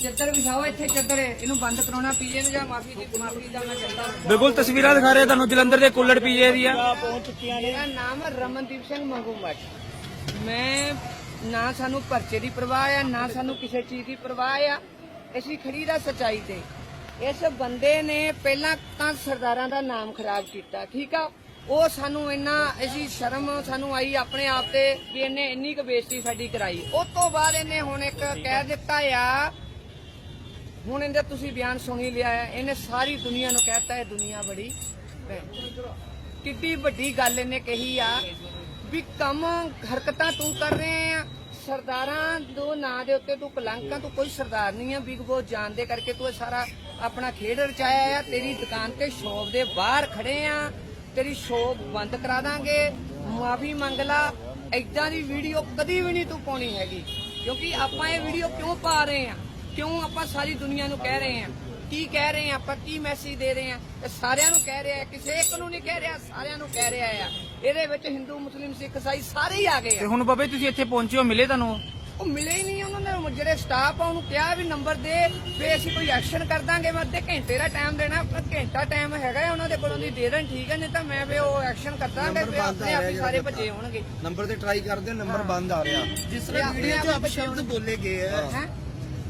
ਚੱਦਰ ਵਿਛਾਓ ਇੱਥੇ ਚੱਦਰ ਇਹਨੂੰ ਬੰਦ ਕਰਾਉਣਾ ਪੀਏ ਨੂੰ ਜਾਂ ਮਾਫੀ ਦੀ ਮਾਫੀ ਦਾ ਮੈਂ ਚਾਹੁੰਦਾ ਬਿਲਕੁਲ ਤਸਵੀਰਾਂ ਦਿਖਾ ਰਹੇ ਤੁਹਾਨੂੰ ਜਲੰਧਰ ਦੇ ਕੁੱਲੜ ਪੀਜੇ ਦੀਆਂ ਮੇਰਾ ਨਾਮ ਰਮਨਦੀਪ ਸਿੰਘ ਮੰਗੂਮਟ ਮੈਂ ਨਾ ਸਾਨੂੰ ਪਰਚੇ ਦੀ ਪਰਵਾਹ ਆ ਨਾ ਸਾਨੂੰ ਕਿਸੇ ਚੀਜ਼ ਦੀ ਪਰਵਾਹ ਆ। ਅਸੀਂ ਖੜੀ ਦਾ ਸਚਾਈ ਤੇ। ਇਸ ਬੰਦੇ ਨੇ ਪਹਿਲਾਂ ਤਾਂ ਸਰਦਾਰਾਂ ਦਾ ਨਾਮ ਖਰਾਬ ਕੀਤਾ ਠੀਕ ਆ? ਉਹ ਸਾਨੂੰ ਇੰਨਾ ਅਸੀਂ ਸ਼ਰਮ ਸਾਨੂੰ ਆਈ ਆਪਣੇ ਆਪ ਤੇ ਵੀ ਇਹਨੇ ਇੰਨੀ ਕੁ ਬੇਇੱਜ਼ਤੀ ਸਾਡੀ ਕਰਾਈ ਉਸ ਤੋਂ ਬਾਅਦ ਇਹਨੇ ਹੁਣ ਇੱਕ ਕਹਿ ਦਿੱਤਾ ਆ ਹੁਣ ਇਹਦਾ ਤੁਸੀਂ ਬਿਆਨ ਸੁਣ ਹੀ ਲਿਆ ਹੈ ਇਹਨੇ ਸਾਰੀ ਦੁਨੀਆ ਨੂੰ ਕਹਿਤਾ ਹੈ ਦੁਨੀਆ ਬੜੀ। ਕਿੱਡੀ ਵੱਡੀ ਗੱਲ ਇਹਨੇ ਕਹੀ ਆ ਵੀ ਕੰਮ ਹਰਕਤਾਂ ਤੂੰ ਕਰ ਰਹੇ ਆ ਸਰਦਾਰਾਂ ਦੋ ਨਾਂ ਦੇ ਉੱਤੇ ਤੂੰ ਕਲੰਕਾਂ ਤੂੰ ਕੋਈ ਸਰਦਾਰ ਨਹੀਂ ਆ ਬਿਗ ਬੋਸ ਜਾਣ ਦੇ ਕਰਕੇ ਤੂੰ ਇਹ ਸਾਰਾ ਆਪਣਾ ਖੇਡ ਰਚਾਇਆ ਆ ਤੇਰੀ ਦੁਕਾਨ ਤੇ ਸ਼ੌਪ ਦੇ ਬਾਹਰ ਖੜੇ ਆ ਤੇਰੀ ਸ਼ੌਪ ਬੰਦ ਕਰਾ ਦਾਂਗੇ। ਮਾਫੀ ਮੰਗ ਲਾ। ਏਦਾਂ ਦੀ ਵੀਡੀਓ ਕਦੀ ਵੀ ਨਹੀਂ ਤੂੰ ਪਾਉਣੀ ਹੈਗੀ। ਕਿਉਂਕਿ ਆਪਾਂ ਇਹ ਵੀਡੀਓ ਕਿਉਂ ਪਾ ਰਹੇ ਆ ਕਿਉਂ ਆਪਾਂ ਸਾਰੀ ਦੁਨੀਆ ਨੂੰ ਕਹਿ ਰਹੇ ਆ ਕੀ ਕਹਿ ਰਹੇ ਆ ਆਪਾਂ? ਕੀ ਮੈਸੇਜ ਦੇ ਰਹੇ ਆ ਇਹ ਸਾਰਿਆਂ ਨੂੰ ਕਹਿ ਰਿਹਾ ਕਿਸੇ ਇੱਕ ਨੂੰ ਨਹੀਂ ਕਹਿ ਰਿਹਾ, ਸਾਰਿਆਂ ਨੂੰ ਕਹਿ ਰਿਹਾ ਆ ਇਹਦੇ ਵਿੱਚ ਹਿੰਦੂ, ਮੁਸਲਿਮ, ਸਿੱਖ, ਇਸਾਈ ਸਾਰੇ ਹੀ ਆ ਗਏ ਤੇ ਆ ਹੁਣ ਬਾਬੇ ਤੁਸੀਂ ਇੱਥੇ ਪਹੁੰਚੇ ਹੋ, ਮਿਲੇ ਤੁਹਾਨੂੰ? ਉਹ ਮਿਲੇ ਹੀ ਨਹੀਂ ਉਹਨਾਂ ਨੇ। ਜਿਹੜੇ ਸਟਾਫ ਆ ਉਹਨੂੰ ਕਿਹਾ ਵੀ ਨੰਬਰ ਦੇ ਵੀ ਅਸੀਂ ਕੋਈ ਐਕਸ਼ਨ ਕਰ ਦਾਂਗੇ। ਮੈਂ ਅੱਧੇ ਘੰਟੇ ਦਾ ਟਾਈਮ ਦੇਣਾ ਪਰ ਘੰਟਾ ਟਾਈਮ ਹੈਗਾ ਹੈ ਉਹਨਾਂ ਦੇ ਕੋਲੋਂ ਦੀ ਦੇ ਦੇਣ ਠੀਕ ਹੈ ਨਹੀਂ ਤਾਂ ਮੈਂ ਵੀ ਉਹ ਐਕਸ਼ਨ ਕਰ ਦਾਂਗੇ ਵੀ ਆਪਣੇ ਆਪ ਹੀ ਸਾਰੇ ਭੱਜੇ ਹੋਣਗੇ। ਨੰਬਰ ਤੇ ਟਰਾਈ ਕਰਦੇ ਨੰਬਰ ਬੰਦ ਆ ਰਿਹਾ। ਜਿਸ ਤਰ੍ਹਾਂ ਵੀਡੀਓ 'ਚ ਆਪ ਅਪਸ਼ਬਦ ਬੋਲੇ ਗਏ ਆ। ਹੈ।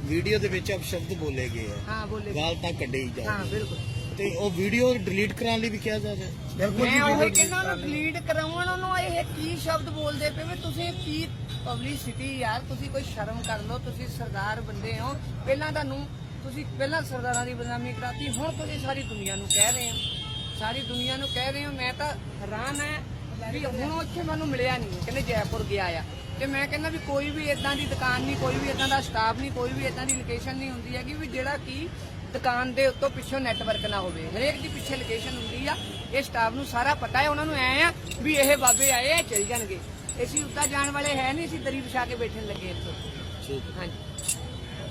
ਵੀਡੀਓ ਦੇ ਵਿੱਚ ਅਪਸ਼ਬਦ ਬੋਲੇ ਗਏ ਆ। ਹਾਂ ਬੋਲੇ ਗਾਲ ਤਾਂ ਕੱਢੇ ਹੀ ਜਾ ਹਾਂ ਬਿਲਕੁਲ। ਤੇ ਉਹ ਵੀਡੀਓ ਡਿਲੀਟ ਕਰਾਉਣ ਲਈ ਵੀ ਕਿਹਾ ਜਾ ਰਿਹਾ। ਮੈਂ ਉਹ ਕਹਿੰਦਾ ਉਹਨੂੰ ਡਿਲੀਟ ਕਰਾਉਣ ਉਹਨੂੰ ਇਹ ਕੀ ਸ਼ਬਦ ਬੋਲਦੇ ਪਏ ਵੀ? ਤੁਸੀਂ ਕੀ ਪਬਲਿਸਿਟੀ ਯਾਰ, ਤੁਸੀਂ ਕੋਈ ਸ਼ਰਮ ਕਰ ਲਓ, ਤੁਸੀਂ ਸਰਦਾਰ ਬੰਦੇ ਹੋ। ਪਹਿਲਾਂ ਤੁਹਾਨੂੰ, ਤੁਸੀਂ ਪਹਿਲਾਂ ਸਰਦਾਰਾਂ ਦੀ ਬਦਨਾਮੀ ਕਰਾਤੀ, ਹੁਣ ਤੁਸੀਂ ਸਾਰੀ ਦੁਨੀਆ ਨੂੰ ਕਹਿ ਰਹੇ ਹੋ। ਸਾਰੀ ਦੁਨੀਆ ਨੂੰ ਕਹਿ ਰਹੇ ਹੋ, ਮੈਂ ਤਾਂ ਹੈਰਾਨ ਹੈ ਵੀ ਹੁਣ ਉਹ ਮੈਨੂੰ ਮਿਲਿਆ ਨਹੀਂ। ਕਹਿੰਦੇ ਜੈਪੁਰ ਗਿਆ ਆ। ਤੇ ਮੈਂ ਕਹਿੰਦਾ ਵੀ ਕੋਈ ਵੀ ਇਦਾਂ ਦੀ ਦੁਕਾਨ ਨਹੀਂ, ਕੋਈ ਵੀ ਇਦਾਂ ਦਾ ਸਟਾਫ ਨਹੀਂ, ਕੋਈ ਵੀ ਇਦਾਂ ਦੀ ਲੋਕੇਸ਼ਨ ਨਹੀਂ ਹੁੰਦੀ ਹੈਗੀ ਵੀ ਜਿਹੜਾ ਕੀ ਦੁਕਾਨ ਦੇ ਉੱਤੋਂ ਪਿੱਛੋਂ ਨੈਟਵਰਕ ਨਾ ਹੋਵੇ। ਹਰੇਕ ਦੀ ਪਿੱਛੇ ਲੋਕੇਸ਼ਨ ਹੁੰਦੀ ਆ। ਇਹ ਸਟਾਫ ਨੂੰ ਸਾਰਾ ਪਤਾ ਹੈ, ਉਹਨਾਂ ਨੂੰ ਐ ਆ ਵੀ ਇਹ ਬਾਬੇ ਆਏ ਆ ਚਲ ਜਾਣਗੇ। ਅਸੀਂ ਉੱਦਾਂ ਜਾਣ ਵਾਲੇ ਹੈ ਨਹੀਂ ਅਸੀਂ ਦਰੀ ਵਿਛਾ ਕੇ ਬੈਠਣ ਲੱਗੇ ਇੱਥੇ। ਹਾਂਜੀ।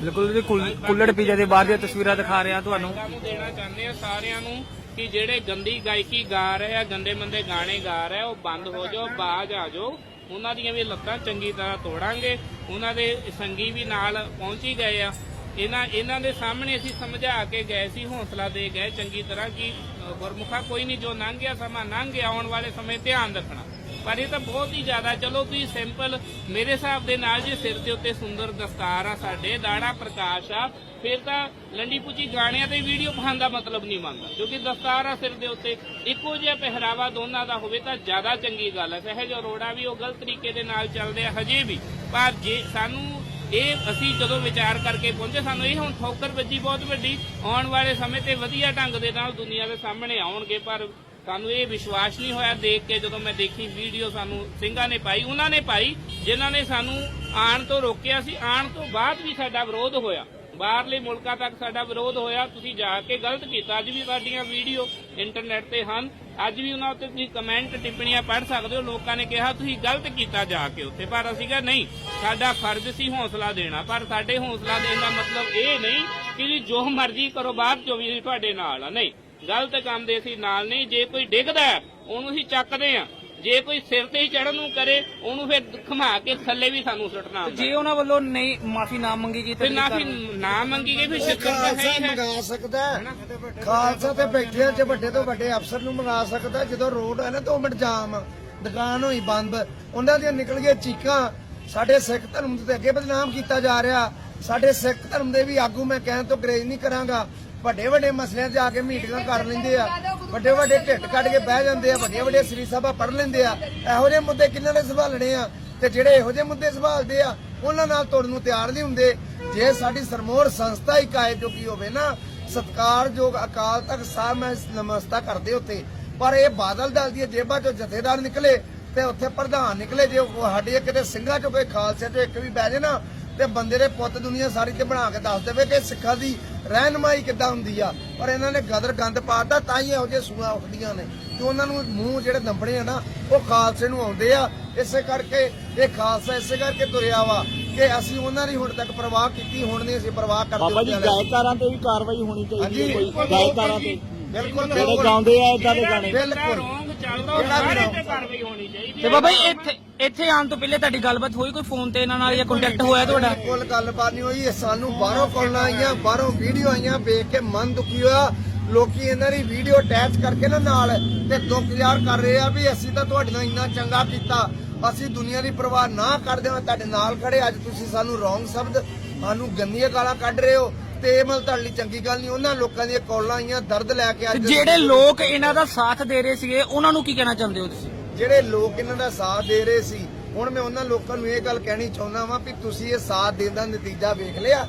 ਬਿਲਕੁਲ ਜੀ ਕੁੱਲ- ਕੁੱਲੜ ਪੀਜੇ ਦੇ ਬਾਹਰ ਦੀਆਂ ਤਸਵੀਰਾਂ ਦਿਖਾ ਰਹੇ ਹਾਂ ਤੁਹਾਨੂੰ। ਨੂੰ ਦੇਣਾ ਚਾਹੁੰਦੇ ਆ ਸਾਰਿਆਂ ਨੂੰ ਕਿ ਜਿਹੜੇ ਗੰਦੀ ਗਾਇਕੀ ਗਾ ਰਹੇ ਆ ਗੰਦੇ ਮੰਦੇ ਗਾਣੇ ਗਾ ਰਹੇ ਆ ਉਹ ਬੰਦ ਹੋ ਜਾਓ ਬਾਜ ਆ ਜਾਓ। ਉਹਨਾਂ ਦੀਆਂ ਵੀ ਲੱਤਾਂ ਚੰਗੀ ਤਰ੍ਹਾਂ ਤੋੜਾਂਗੇ। ਉਹਨਾਂ ਦੇ ਸੰਗੀ ਵੀ ਨਾਲ ਪਹੁੰਚੀ ਗਏ ਆ। ਇਹਨਾਂ ਇਹਨਾਂ ਦੇ ਸਾਹਮਣੇ ਅਸੀਂ ਸਮਝਾ ਕੇ ਗਏ ਸੀ ਹੌਸਲਾ ਦੇ ਗਏ ਚੰਗੀ ਤਰ੍ਹਾਂ ਕਿ ਅ, ਗੁਰਮੁਖਾ ਕੋਈ ਨਹੀਂ ਜੋ ਲੰਘ ਗਿਆ ਸਮਾਂ ਲੰਘ ਗਿਆ ਆਉਣ ਵਾਲੇ ਸਮੇਂ ਧਿਆਨ ਰੱਖਣਾ। ਪਰ ਇਹ ਤਾਂ ਬਹੁਤ ਹੀ ਜ਼ਿਆਦਾ, ਚਲੋ ਤੁਸੀਂ ਸਿੰਪਲ ਮੇਰੇ ਹਿਸਾਬ ਦੇ ਨਾਲ ਜੇ ਸਿਰ ਦੇ ਉੱਤੇ ਸੁੰਦਰ ਦਸਤਾਰ ਆ ਸਾਡੇ, ਦਾੜਾ ਪ੍ਰਕਾਸ਼ ਆ, ਫਿਰ ਤਾਂ ਲੰਡੀ ਪੁੱਚੀ ਗਾਣਿਆਂ ਤੇ ਵੀਡੀਓ ਪਾਉਣ ਦਾ ਮਤਲਬ ਨਹੀਂ ਬਣਦਾ, ਕਿਉਂਕਿ ਦਸਤਾਰ ਆ ਸਿਰ ਦੇ ਉੱਤੇ, ਇੱਕੋ ਜਿਹਾ ਪਹਿਰਾਵਾ ਦੋਨਾਂ ਦਾ ਹੋਵੇ ਤਾਂ ਜ਼ਿਆਦਾ ਚੰਗੀ ਗੱਲ ਹੈ ਸਹਿਜ ਅਰੋੜਾ ਵੀ ਉਹ ਗਲਤ ਤਰੀਕੇ ਦੇ ਨਾਲ ਚੱਲਦੇ ਆ ਹਜੇ ਵੀ, ਪਰ ਜੇ ਸਾਨੂੰ ਇਹ ਅਸੀਂ ਜਦੋਂ ਵਿਚਾਰ ਕਰਕੇ ਪਹੁੰਚੇ, ਸਾਨੂੰ ਇਹ ਹੁਣ ਠੋਕਰ ਵੱਜੀ ਬਹੁਤ ਵੱਡੀ, ਆਉਣ ਵਾਲੇ ਸਮੇਂ ਤੇ ਵਧੀਆ ਢੰਗ ਦੇ ਨਾਲ ਦੁਨੀਆ ਦੇ ਸਾਹਮਣੇ ਆਉਣਗੇ, ਪਰ ਸਾਨੂੰ ਇਹ ਵਿਸ਼ਵਾਸ ਨਹੀਂ ਹੋਇਆ ਦੇਖ ਕੇ ਜਦੋਂ ਮੈਂ ਦੇਖੀ ਵੀਡੀਓ ਸਾਨੂੰ ਸਿੰਘਾਂ ਨੇ ਪਾਈ, ਉਹਨਾਂ ਨੇ ਪਾਈ, ਜਿਨ੍ਹਾਂ ਨੇ ਸਾਨੂੰ ਆਉਣ ਤੋਂ ਰੋਕਿਆ ਸੀ। ਆਉਣ ਤੋਂ ਬਾਅਦ ਵੀ ਸਾਡਾ ਵਿਰੋਧ ਹੋਇਆ। ਬਾਹਰਲੇ ਮੁਲਕਾਂ ਤੱਕ ਸਾਡਾ ਵਿਰੋਧ ਹੋਇਆ। ਤੁਸੀਂ ਜਾ ਕੇ ਗਲਤ ਕੀਤਾ। ਅੱਜ ਵੀ ਸਾਡੀਆਂ ਵੀਡੀਓ ਇੰਟਰਨੈਟ ਤੇ ਹਨ। ਅੱਜ ਵੀ ਉਹਨਾਂ ਉੱਤੇ ਤੁਸੀਂ ਕਮੈਂਟ ਟਿੱਪਣੀਆਂ ਪੜ੍ਹ ਸਕਦੇ ਹੋ। ਲੋਕਾਂ ਨੇ ਕਿਹਾ, ਤੁਸੀਂ ਗਲਤ ਕੀਤਾ ਜਾ ਕੇ ਉੱਥੇ। ਪਰ ਅਸੀਂ ਕਿਹਾ, ਨਹੀਂ, ਸਾਡਾ ਫਰਜ਼ ਸੀ ਹੌਸਲਾ ਦੇਣਾ। ਪਰ ਸਾਡੇ ਹੌਸਲਾ ਦੇਣ ਦਾ ਮਤਲਬ ਇਹ ਨਹੀਂ ਕਿ ਜੋ ਮਰਜ਼ੀ ਕਰੋ, ਬਾਅਦ ਚੋਂ ਵੀ ਤੁਹਾਡੇ ਨਾਲ ਆ। ਨਹੀਂ ਗਲਤ ਕੰਮ ਦੇ ਅਸੀਂ ਨਾਲ ਨਹੀਂ ਜੇ ਕੋਈ ਡਿੱਗਦਾ ਹੈ, ਉਹਨੂੰ ਅਸੀਂ ਚੱਕਦੇ ਆ ਜੇ ਕੋਈ ਸਿਰ ਤੇ ਹੀ ਚੜਨ ਨੂੰ ਕਰੇ ਉਹਨੂੰ ਫਿਰ ਘੁਮਾ ਕੇ ਥੱਲੇ ਵੀ ਸਾਨੂੰ ਸੁੱਟਣਾ ਹੁੰਦਾ ਜੇ ਉਹਨਾਂ ਵੱਲੋਂ ਨਹੀਂ ਮਾਫੀ ਨਾ ਮੰਗੀ ਗਈ ਫਿਰ ਨਾ ਤਾਂ ਫਿਰ ਨਾ ਮੰਗੀ ਗਈ ਫਿਰ ਸ਼ਿਕਰ ਤਾਂ ਹੈ ਖਾਲਸਾ ਹੀ। ਹੈ ਮੰਗਾ ਸਕਦਾ ਹੈ। ਖਾਲਸਾ ਤੇ ਬੈਠੇ ਚ ਵੱਡੇ ਤੋਂ ਵੱਡੇ ਅਫਸਰ ਨੂੰ ਮੰਗਾ ਸਕਦਾ ਜਦੋਂ ਰੋਡ ਹੈ ਨਾ 2 ਮਿੰਟ ਜਾਮ ਦੁਕਾਨ ਹੋਈ ਬੰਦ ਉਹਨਾਂ ਦੀਆਂ ਨਿਕਲ ਗਈਆਂ ਚੀਕਾਂ। ਸਾਡੇ ਸਿੱਖ ਧਰਮ ਦੇ ਅੱਗੇ ਬਦਨਾਮ ਕੀਤਾ ਜਾ ਰਿਹਾ। ਸਾਡੇ ਸਿੱਖ ਧਰਮ ਦੇ ਵੀ ਆਗੂ ਮੈਂ ਕਹਿਣ ਤੋਂ ਗਰੇਜ ਨਹੀਂ ਕਰਾਂਗਾ। ਵੱਡੇ ਵੱਡੇ ਮਸਲਿਆਂ 'ਚ ਆ ਕੇ ਮੀਟਿੰਗਾਂ ਕਰ ਲੈਂਦੇ ਆ। ਵੱਡੇ ਵੱਡੇ ਢਿੱਡ ਕੱਢ ਕੇ ਬਹਿ ਜਾਂਦੇ ਆ ਵੱਡੇ ਵੱਡੇ ਸ੍ਰੀ ਸਭਾ ਪੜ ਲੈਂਦੇ ਆ। ਇਹੋ ਜਿਹੇ ਮੁੱਦੇ ਕਿੰਨਾਂ ਨੇ ਸੰਭਾਲਣੇ ਆ? ਤੇ ਜਿਹੜੇ ਇਹੋ ਜਿਹੇ ਮੁੱਦੇ ਸੰਭਾਲਦੇ ਆ, ਉਹਨਾਂ ਨਾਲ ਤੁਰਨ ਨੂੰ ਤਿਆਰ ਨਹੀਂ ਹੁੰਦੇ। ਜੇ ਸਾਡੀ ਸਰਮੋਰ ਸੰਸਥਾ ਹੀ ਕਾਇਮ ਜੋਗੀ ਹੋਵੇ ਨਾ, ਸਤਕਾਰਯੋਗ ਅਕਾਲ ਤਖਤ ਸਾਹਿਬ, ਮੈਂ ਨਮਸਤਾ ਕਰਦੇ ਉੱਥੇ। ਪਰ ਇਹ ਬਾਦਲ ਦਲ ਦੀਆਂ ਜੇਬਾਂ ਚੋਂ ਜਥੇਦਾਰ ਨਿਕਲੇ ਤੇ ਉੱਥੇ ਪ੍ਰਧਾਨ ਨਿਕਲੇ। ਜੇ ਸਾਡੇ ਕਿਤੇ ਸਿੰਘਾਂ ਚੋਂ ਕੋਈ ਖਾਲਸੇ ਚੋਂ ਇੱਕ ਵੀ ਬਹਿ ਜੇ ਨਾ ਤੇ ਬੰਦੇ ਦੇ ਪੁੱਤ ਦੁਨੀਆ ਸਾਰੀ ਤੇ ਬਣਾ ਕੇ ਦੱਸ ਦੇਵੇ ਕਿ ਸਿੱਖਾਂ ਦੀ ਰਹਿਨਮਾਈ ਕਿੱਦਾਂ ਹੁੰਦੀ ਆ। ਪਰ ਇਹਨਾਂ ਨੇ ਗਦਰ ਗੰਦ ਪਾਤਾ ਤਾਂ ਹੀ ਇਹੋ ਜਿਹੇ ਸੂਆਂ ਉੱਠਦੀਆਂ ਨੇ। ਤੇ ਉਹਨਾਂ ਨੂੰ ਮੂੰਹ ਜਿਹੜੇ ਦੰਬੜੇ ਆ ਨਾ ਉਹ ਖਾਲਸੇ ਨੂੰ ਆਉਂਦੇ ਆ। ਇਸੇ ਕਰਕੇ ਇਹ ਖਾਲਸਾ ਇਸੇ ਕਰਕੇ ਤੁਰਿਆ ਵਾ ਕਿ ਅਸੀਂ ਉਹਨਾਂ ਦੀ ਹੁਣ ਤੱਕ ਪਰਵਾਹ ਕੀਤੀ ਹੁਣ ਨਹੀਂ ਅਸੀਂ ਪਰਵਾਹ ਕਰਦੇ ਬਾਬਾ ਜੀ। ਗਾਇਕਾਰਾਂ ਤੇ ਵੀ ਕਾਰਵਾਈ ਹੋਣੀ ਚਾਹੀਦੀ ਹੈ ਹਾਂਜੀ। ਕੋਈ। ਗਾਇਕਾਰਾਂ ਤੇ। ਬਿਲਕੁਲ ਜਿਹੜੇ ਬਿਲਕੁਲ। ਗਾਉਂਦੇ ਆ ਇਦਾਂ ਦੇ ਗਾਣੇ। ਬਿਲਕੁਲ। ਰੋਂਗ ਚੱਲਦਾ ਉਹ ਜਿਹੜਾ ਵੀ ਸਾਰੇ ਰੋਂਗ। ਤੇ ਕਾਰਵਾਈ ਹੋਣੀ ਚਾਹੀਦੀ ਤੇ ਹੈ। ਬਾਬਾ ਜੀ ਇੱਥੇ ਇੱਥੇ ਆਉਣ ਤੋਂ ਪਹਿਲੇ ਤੁਹਾਡੀ ਗੱਲਬਾਤ ਹੋਈ ਕੋਈ ਫੋਨ ਤੇ ਇਹਨਾਂ ਨਾਲ ਜਾਂ ਕੰਟੈਕਟ ਹੋਇਆ ਤੁਹਾਡਾ? ਕੋਲ ਗੱਲਬਾਤ ਨਹੀਂ ਹੋਈ ਇਹ ਸਾਨੂੰ ਬਾਹਰੋਂ ਕਾਲਾਂ ਆਈਆਂ ਬਾਹਰੋਂ ਵੀਡੀਓ ਆਈਆਂ ਵੇਖ ਕੇ ਮਨ ਦੁਖੀ ਹੋਇਆ। ਲੋਕੀ ਇਹਨਾਂ ਦੀ ਵੀਡੀਓ ਅਟੈਚ ਕਰਕੇ ਨਾ ਨਾਲ ਤੇ ਦੁੱਖ ਜ਼ਾਹਰ ਕਰ ਰਹੇ ਆ ਵੀ ਅਸੀਂ ਤਾਂ ਤੁਹਾਡੇ ਨਾਲ ਇੰਨਾ ਚੰਗਾ ਕੀਤਾ। ਅਸੀਂ ਦੁਨੀਆ ਦੀ ਪਰਵਾਹ ਨਾ ਕਰਦੇ ਹਾਂ ਤੁਹਾਡੇ ਨਾਲ ਖੜੇ ਅੱਜ ਤੁਸੀਂ ਸਾਨੂੰ ਰੋਂਗ ਸ਼ਬਦ ਸਾਨੂੰ ਗੰਦੀਆਂ ਗਾਲਾਂ ਕੱਢ ਰਹੇ ਹੋ ਤੇ ਇਹ ਮਤਲਬ ਤੁਹਾਡੇ ਲਈ ਚੰਗੀ ਗੱਲ ਨਹੀਂ। ਉਹਨਾਂ ਲੋਕਾਂ ਦੀਆਂ ਕਾਲਾਂ ਆਈਆਂ ਦਰਦ ਲੈ ਕੇ ਅੱਜ ਜਿਹੜੇ ਲੋਕ ਇਹਨਾਂ ਦਾ ਸਾਥ ਦੇ ਰਹੇ ਸੀਗੇ ਉਹਨਾਂ ਨੂੰ ਕੀ ਕਹਿਣਾ ਚਾਹੁੰਦੇ ਹੋ ਤੁਸੀਂ? ਜਿਹੜੇ ਲੋਕ ਇਹਨਾਂ ਦਾ ਸਾਥ ਦੇ ਰਹੇ ਸੀ, ਹੁਣ ਮੈਂ ਉਹਨਾਂ ਲੋਕਾਂ ਨੂੰ ਇਹ ਗੱਲ ਕਹਿਣੀ ਚਾਹੁੰਦਾ ਵਾਂ ਵੀ ਤੁਸੀਂ ਇਹ ਸਾਥ ਦੇਣ ਦਾ ਨਤੀਜਾ ਵੇਖ ਲਿਆ।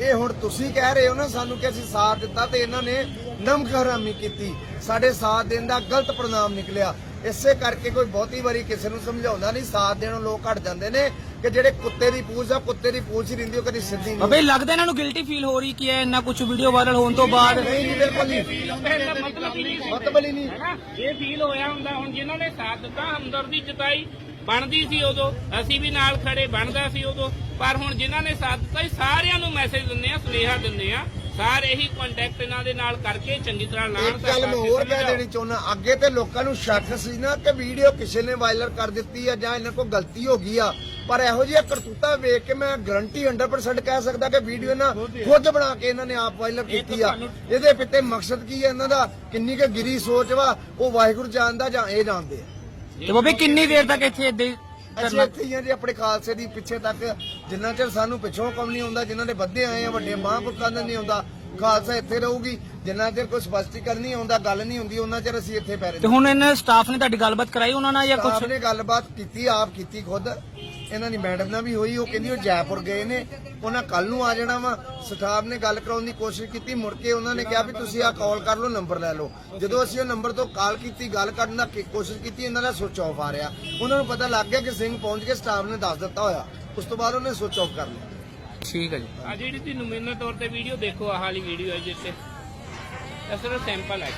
ਇਹ ਹੁਣ ਤੁਸੀਂ ਕਹਿ ਰਹੇ ਹੋ ਨਾ ਸਾਨੂੰ ਕਿ ਅਸੀਂ ਸਾਥ ਦਿੱਤਾ ਤੇ ਇਹਨਾਂ ਨੇ ਨਮਕ ਹਰਾਮੀ ਕੀਤੀ। ਸਾਡੇ ਸਾਥ ਦੇਣ ਦਾ ਗਲਤ ਪ੍ਰਣਾਮ ਨਿਕਲਿਆ। ਇਸੇ ਕਰਕੇ ਕੋਈ ਬਹੁਤੀ ਵਾਰੀ ਕਿਸੇ ਨੂੰ ਸਮਝਾਉਂਦਾ ਨਹੀਂ, ਸਾਥ ਦੇਣੋਂ ਲੋਕ ਹਟ ਜਾਂਦੇ ਨੇ। ਕਿ ਜਿਹੜੇ ਕੁੱਤੇ ਦੀ ਪੂਛ ਆ ਕੁੱਤੇ ਦੀ ਪੂਛ ਹੀ ਰਹਿੰਦੀ ਉਹ ਕਦੀ ਸਿੱਧੀ ਨਹੀਂ ਅਬੇ ਲੱਗਦਾ ਇਹਨਾਂ ਨੂੰ ਗਿਲਟੀ ਫੀਲ ਹੋ ਰਹੀ ਕਿ ਇਹ ਇੰਨਾ ਕੁਝ ਵੀਡੀਓ ਵਾਇਰਲ ਹੋਣ ਤੋਂ ਬਾਅਦ? ਨਹੀਂ ਜੀ, ਬਿਲਕੁਲ ਨਹੀਂ। ਮਤਲਬ ਹੀ ਨਹੀਂ ਸੀ ਮਤਲਬ ਹੀ ਨਹੀਂ। ਹੈਨਾ? ਇਹ ਫੀਲ ਹੋਇਆ ਹੁੰਦਾ ਹੁਣ ਜਿਨ੍ਹਾਂ ਨੇ ਸਾਥ ਦਿੱਤਾ ਹਮਦਰਦੀ ਜਤਾਈ ਬਣਦੀ ਸੀ ਉਦੋਂ ਅਸੀਂ ਵੀ ਨਾਲ ਖੜੇ ਬਣਦਾ ਸੀ ਉਦੋਂ। ਪਰ ਹੁਣ ਜਿਨ੍ਹਾਂ ਨੇ ਸਾਥ ਦਿੱਤਾ ਸਾਰਿਆਂ ਨੂੰ ਮੈਸੇਜ ਦਿੰਦੇ ਆ ਸੁਨੇਹਾ ਦਿੰਦੇ ਆ। ਸਾਰੇ ਇਹੀ ਕੰਟੈਕਟ ਇਹਨਾਂ ਦੇ ਨਾਲ ਕਰਕੇ ਚੰਗੀ ਤਰ੍ਹਾਂ ਲਾਣ ਇੱਕ ਗੱਲ ਮੈਂ ਹੋਰ ਕਹਿ ਦੇਣੀ ਚਾਹੁੰਦਾ ਅੱਗੇ ਤੇ ਲੋਕਾਂ ਨੂੰ ਸ਼ੱਕ ਸੀ ਨਾ ਕਿ ਵੀਡੀਓ ਕਿਸੇ ਨੇ ਵਾਇਰਲ ਕਰ ਦਿੱਤੀ ਆ ਜਾਂ ਇਹਨਾਂ ਕੋਲ ਗਲਤੀ ਹੋ ਗਈ ਆ। ਪਰ ਇਹੋ ਜਿਹੀਆਂ ਕਰਤੂਤਾਂ ਵੇਖ ਕੇ ਮੈਂ ਗਰੰਟੀ 100% ਕਹਿ ਸਕਦਾ ਕਿ ਵੀਡੀਓ ਨਾ ਖੁਦ ਬਣਾ ਕੇ ਇਹਨਾਂ ਨੇ ਆਪ ਵਾਇਰਲ ਕੀਤੀ ਆ। ਇਹਦੇ ਪਿੱਛੇ ਮਕਸਦ ਕੀ ਹੈ ਇਹਨਾਂ ਦਾ? ਕਿੰਨੀ ਕੁ ਗਿਰੀ ਸੋਚ ਵਾ ਉਹ ਵਾਹਿਗੁਰੂ ਜਾਣਦਾ ਜਾਂ ਇਹ ਜਾਣਦੇ ਆ। ਤੇ ਬਾਬੇ ਕਿੰਨੀ ਦੇਰ ਤੱਕ ਇੱਥੇ ਹੀ ਅਸੀਂ ਇੱਥੇ ਹੀ ਆ ਜੀ ਆਪਣੇ ਖਾਲਸੇ ਦੀ ਪਿੱਛੇ ਤੱਕ। ਜਿੰਨਾ ਚਿਰ ਸਾਨੂੰ ਪਿੱਛੋਂ ਕੰਮ ਨਹੀਂ ਆਉਂਦਾ ਜਿਨ੍ਹਾਂ ਦੇ ਵੱਧੇ ਆਏ ਆ ਵੱਡੇ ਮਹਾਂਪੁਰਖਾਂ ਦਾ ਨਹੀਂ ਆਉਂਦਾ ਖਾਲਸਾ ਇੱਥੇ ਰਹੂਗੀ। ਜਿੰਨਾ ਚਿਰ ਕੋਈ ਸਪਸ਼ਟੀਕਰਨ ਨਹੀਂ ਆਉਂਦਾ ਗੱਲ ਨਹੀਂ ਹੁੰਦੀ ਉਹਨਾਂ ਚਿਰ ਅਸੀਂ ਇੱਥੇ ਪੈ ਰਹੇ ਤੇ ਹੁਣ ਇਹਨਾਂ ਸਟਾਫ ਨੇ ਤੁਹਾਡੀ ਗੱਲਬਾਤ ਕਰਾਈ ਉਹਨਾਂ ਨਾਲ ਜਾਂ ਕੁਝ ਨੇ ਗੱਲਬਾਤ ਕੀਤੀ ਆਪ ਕੀਤੀ ਖੁਦ। ਇਹਨਾਂ ਦੀ ਮੈਡਮ ਨਾਲ ਵੀ ਹੋਈ ਉਹ ਕਹਿੰਦੀ ਉਹ ਜੈਪੁਰ ਗਏ ਨੇ ਉਹਨਾਂ ਕੱਲ ਨੂੰ ਆ ਜਾਣਾ ਵਾ। ਸਟਾਫ ਨੇ ਗੱਲ ਕਰਾਉਣ ਦੀ ਕੋਸ਼ਿਸ਼ ਕੀਤੀ ਮੁੜ ਕੇ ਉਹਨਾਂ ਨੇ ਕਿਹਾ ਵੀ ਤੁਸੀਂ ਆ ਕਾਲ ਕਰ ਲਓ ਨੰਬਰ ਲੈ ਲਓ। ਜਦੋਂ ਅਸੀਂ ਉਹ ਨੰਬਰ ਤੋਂ ਕਾਲ ਕੀਤੀ ਗੱਲ ਕਰਨ ਦਾ ਕੋਸ਼ਿਸ਼ ਕੀਤੀ ਇਹਨਾਂ ਦਾ ਸੁਚ ਆਫ ਆ ਰਿਹਾ। ਉਹਨਾਂ ਨੂੰ ਪਤਾ ਲੱਗ ਗਿਆ ਕਿ ਸਿੰਘ ਪਹੁੰਚ ਕੇ ਸਟਾਫ ਨੇ ਦੱਸ ਦਿੱਤਾ ਹੋਇਆ। ਉਸ ਤੋਂ ਬਾਅਦ ਉਹਨੇ ਸੁਚ ਆਫ ਕਰ ਲਿਆ। ਠੀਕ ਹੈ ਜੀ। ਆ ਜਿਹੜੀ ਤੁਸੀਂ ਨਮੂਨੇ ਤੌਰ ਤੇ ਵੀਡੀਓ ਦੇਖੋ ਆਹ ਵਾਲੀ ਵੀਡੀਓ ਹੈ ਜਿੱਤੇ ਇਹ ਸਿਰਫ ਸੈਂਪਲ ਹੈ।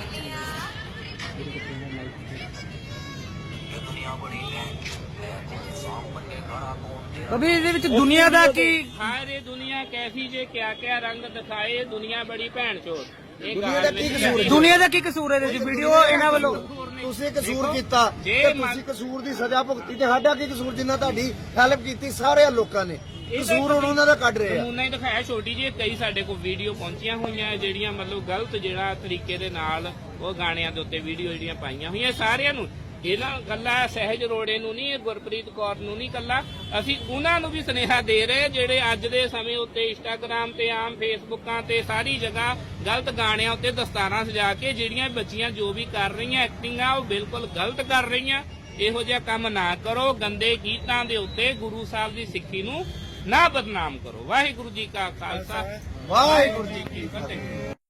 ਅਬੇ ਇਹਦੇ ਵਿੱਚ ਦੁਨੀਆ ਦਾ ਕੀ ਹਾਰੇ ਦੁਨੀਆ ਕੈਸੀ ਜੇ ਕਿਆ ਕਿਆ ਰੰਗ ਦਿਖਾਏ ਦੁਨੀਆ ਬੜੀ ਭੈਣ ਚੋਰ ਇਹ ਦੁਨੀਆ ਦਾ ਕੀ ਕਸੂਰ? ਦੁਨੀਆ ਦਾ ਕੀ ਕਸੂਰ ਹੈ ਇਹਦੇ ਵਿੱਚ? ਵੀਡੀਓ ਇਹਨਾਂ ਵੱਲੋਂ ਤੁਸੀਂ ਕਸੂਰ ਕੀਤਾ ਜੇ ਤੇ ਤੁਸੀਂ ਕਸੂਰ ਦੀ ਸਜ਼ਾ ਭੁਗਤੀ ਤੇ ਸਾਡਾ ਕੀ ਕਸੂਰ? ਜਿੰਨਾ ਤੁਹਾਡੀ ਹੈਲਪ ਕੀਤੀ ਸਾਰੇ ਲੋਕਾਂ ਨੇ। ਕਸੂਰ ਹੁਣ ਉਹਨਾਂ ਦਾ ਕੱਢ ਰਹੇ ਆ। ਨਮੂਨਾ ਹੀ ਦਿਖਾਇਆ ਛੋਟੀ ਜਿਹੀ ਕਈ ਸਾਡੇ ਕੋਲ ਵੀਡੀਓ ਪਹੁੰਚੀਆਂ ਹੋਈਆਂ ਜਿਹੜੀਆਂ ਮਤਲਬ ਗਲਤ ਜਿਹੜਾ ਤਰੀਕੇ ਦੇ ਨਾਲ ਉਹ ਗਾਣਿਆਂ ਦੇ ਉੱਤੇ ਵੀਡੀਓ ਜਿਹੜੀਆਂ ਪਾਈਆਂ ਹੋਈਆਂ ਸਾਰਿਆਂ ਨੂੰ। ਇਹਨਾਂ ਗੱਲਾਂ ਸਹਿਜ ਰੋੜੇ ਨੂੰ ਨਹੀਂ, ਗੁਰਪ੍ਰੀਤ ਕੌਰ ਨੂੰ ਨਹੀਂ ਕੱਲਾ। ਅਸੀਂ ਉਹਨਾਂ ਨੂੰ ਵੀ ਸੁਨੇਹਾ ਦੇ ਰਹੇ ਜਿਹੜੇ ਅੱਜ ਦੇ ਸਮੇਂ ਉੱਤੇ ਇੰਸਟਾਗ੍ਰam ਤੇ ਆਮ ਫੇਸਬੁੱਕਾਂ ਤੇ ਸਾਰੀ ਜਗ੍ਹਾ ਗਲਤ ਗਾਣਿਆਂ ਉੱਤੇ ਦਸਤਾਰਾਂ ਸਜਾ ਕੇ ਜਿਹੜੀਆਂ ਬੱਚੀਆਂ ਜੋ ਵੀ ਕਰ ਰਹੀਆਂ ਐਕਟਿੰਗਾਂ ਉਹ ਬਿਲਕੁਲ ਗਲਤ ਕਰ ਰਹੀਆਂ। ਇਹੋ ਜਿਹਾ ਕੰਮ ਨਾ ਕਰੋ, ਗੰਦੇ ਗੀਤਾਂ ਦੇ ਉੱਤੇ ਗੁਰੂ ਸਾਹਿਬ ਦੀ ਸਿੱਖੀ ਨੂੰ ਨਾ ਬਦਨਾਮ ਕਰੋ। ਵਾਹਿਗੁਰੂ ਜੀ ਕਾ ਖਾਲਸਾ। ਵਾਹਿਗੁਰੂ ਜੀ ਕੀ ਫਤਿਹ।